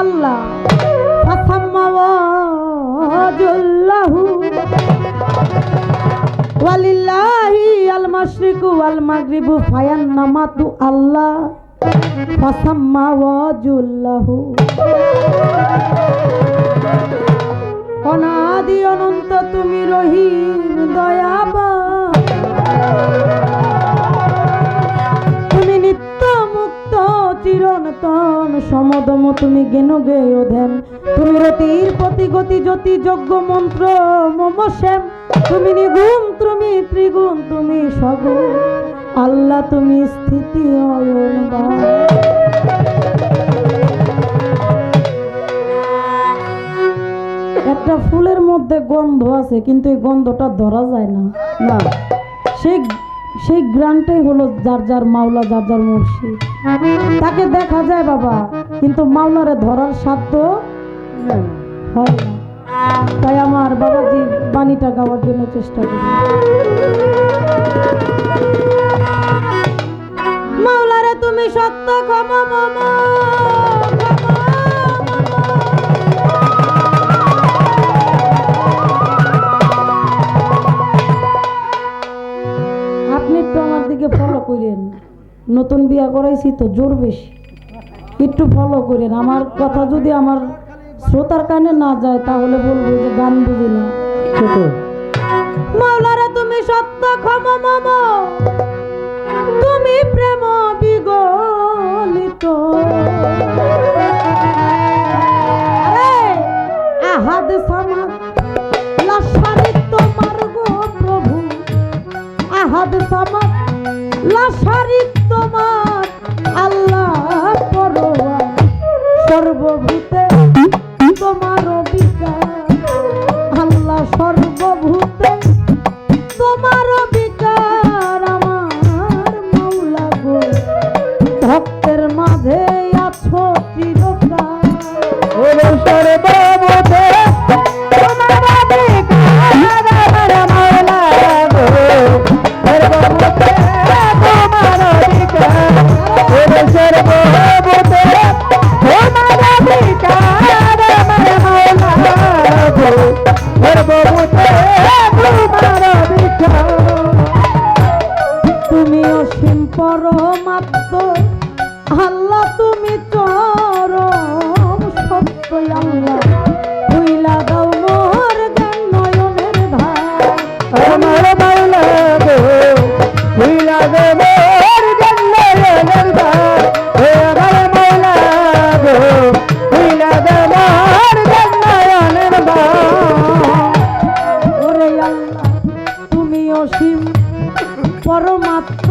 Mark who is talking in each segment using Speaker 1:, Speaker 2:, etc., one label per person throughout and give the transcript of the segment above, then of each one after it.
Speaker 1: আল্লাহ। ওয়ালিল্লাহি আল মাশরিকু অনাদি অনন্ত তুমি রহিম দয়াবান। সমদম তুমি গেয় ধ্যান তুমি রতির প্রতি গতি জ্যোতি যজ্ঞ মন্ত্র মম শ্যাম। তুমি নিগুণ তুমি ত্রিগুণ তুমি সগুণ। আল্লাহ তুমি স্থিতি একটা ফুলের মধ্যে গন্ধ আছে কিন্তু এই গন্ধটা ধরা যায় না। না। সেই সেই গ্রানটাই হলো যার যার মাওলা যার যার মুর্শিদ। তাকে দেখা যায় বাবা, কিন্তু মাওলারে ধরার সাধ্য হয় না। তাই আমার বাবাজি বাণীটা গাওয়ার জন্য চেষ্টা করি। মাওলারে তুমি সত্য ক্ষমা মামা আপনি একটু আমার দিকে ফলো করেন নতুন বিয়া করাইছি তো জোর বেশি। একটু ফলো করেন। আমার কথা যদি আমার শ্রোতার কানে না যায় তাহলে বলব যে গান বুঝি না। মাওলারা তুমি সত্য ক্ষমা মামা। অসীম পরমাত্ম আল্লাহ তুমি চরম সত্য আল্লাহ। পরমাত্ম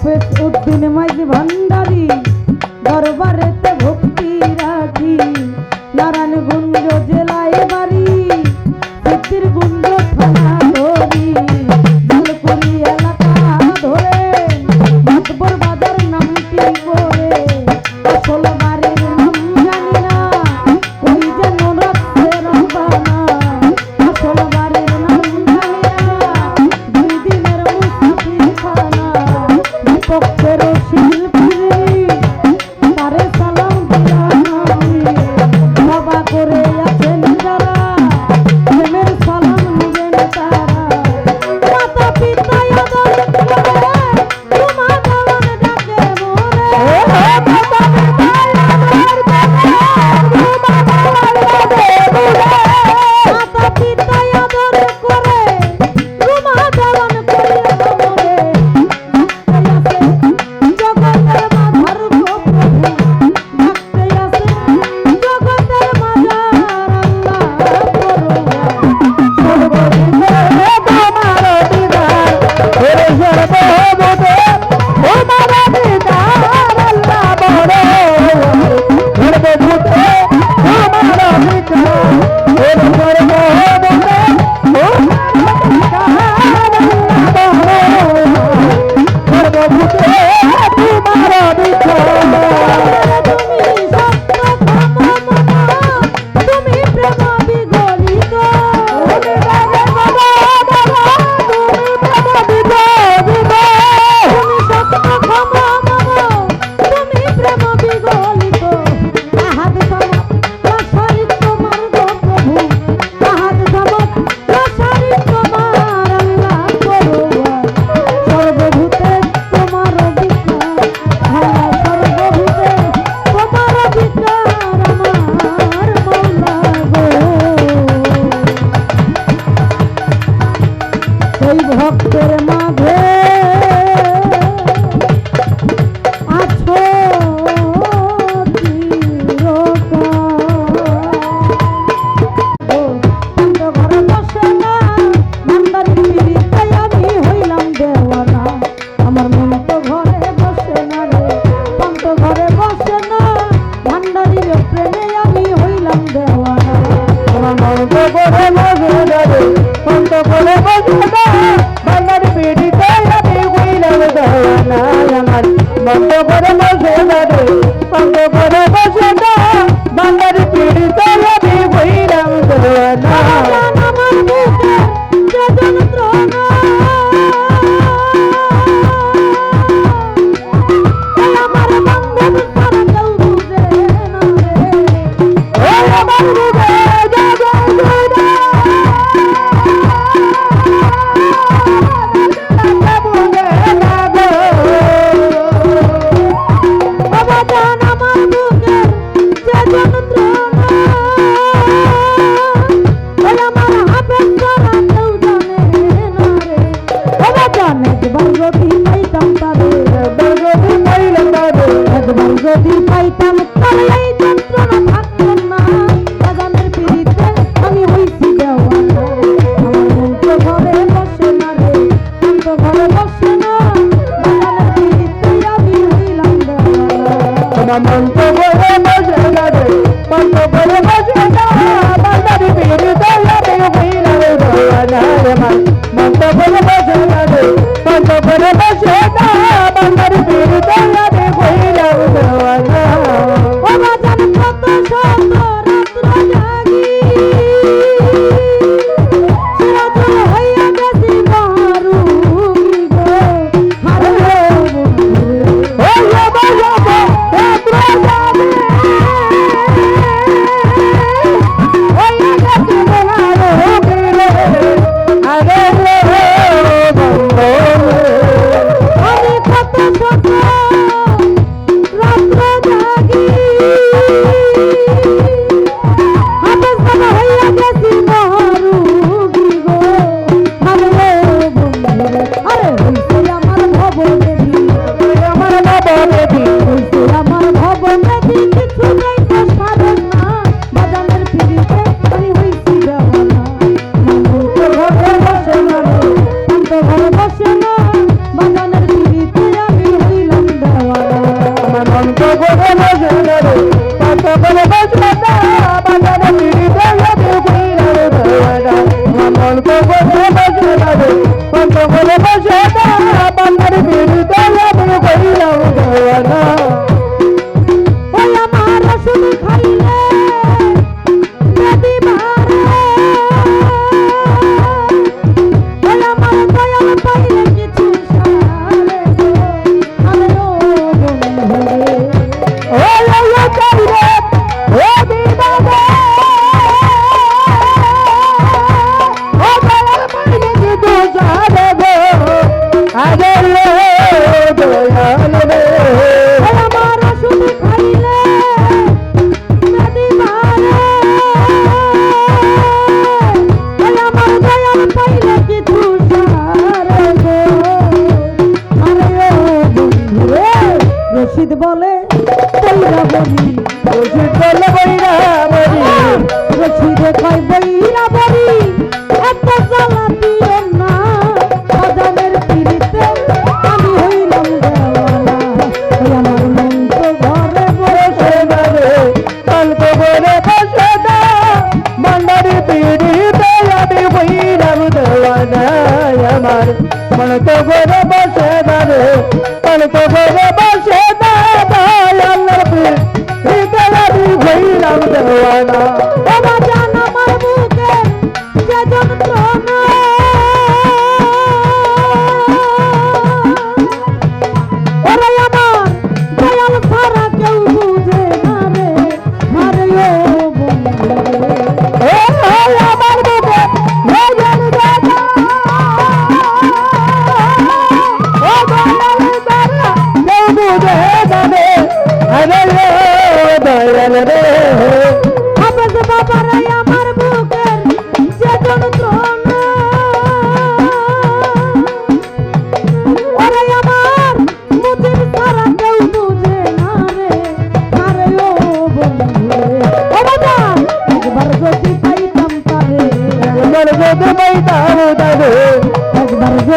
Speaker 1: হাফেজ উদ্দিন মাঝি ভান্ডারি দরবারে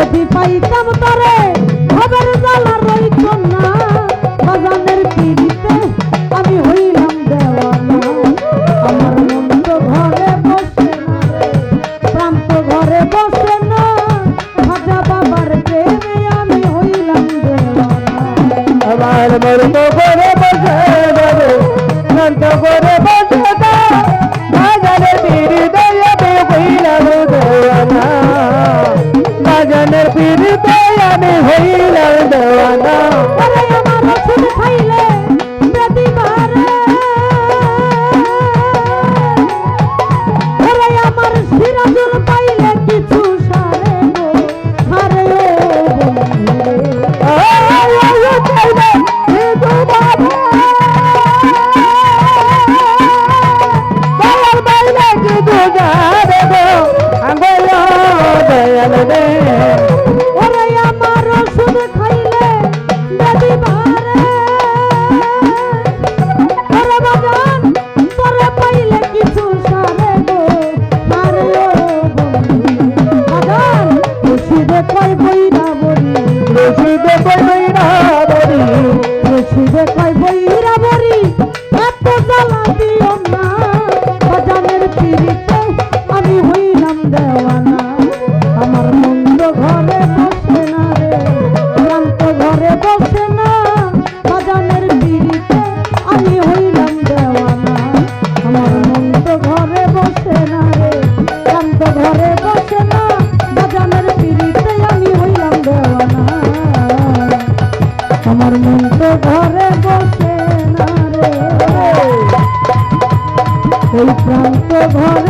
Speaker 1: যদি পাইতাম তারে খবর না। বাজানের পিড়িতে আমি হইলাম আমার মন তো ঘরে প্রান্ত ঘরে বসে না। খাজা বাবার প্রেমে আমি হইলাম দেওয়ানা।
Speaker 2: আমার মর্ম করে বসে আমি হইলাম দেওয়ানা
Speaker 1: কই বইরা কই বইরা বলি এত জ্বালা দিও না ঘরে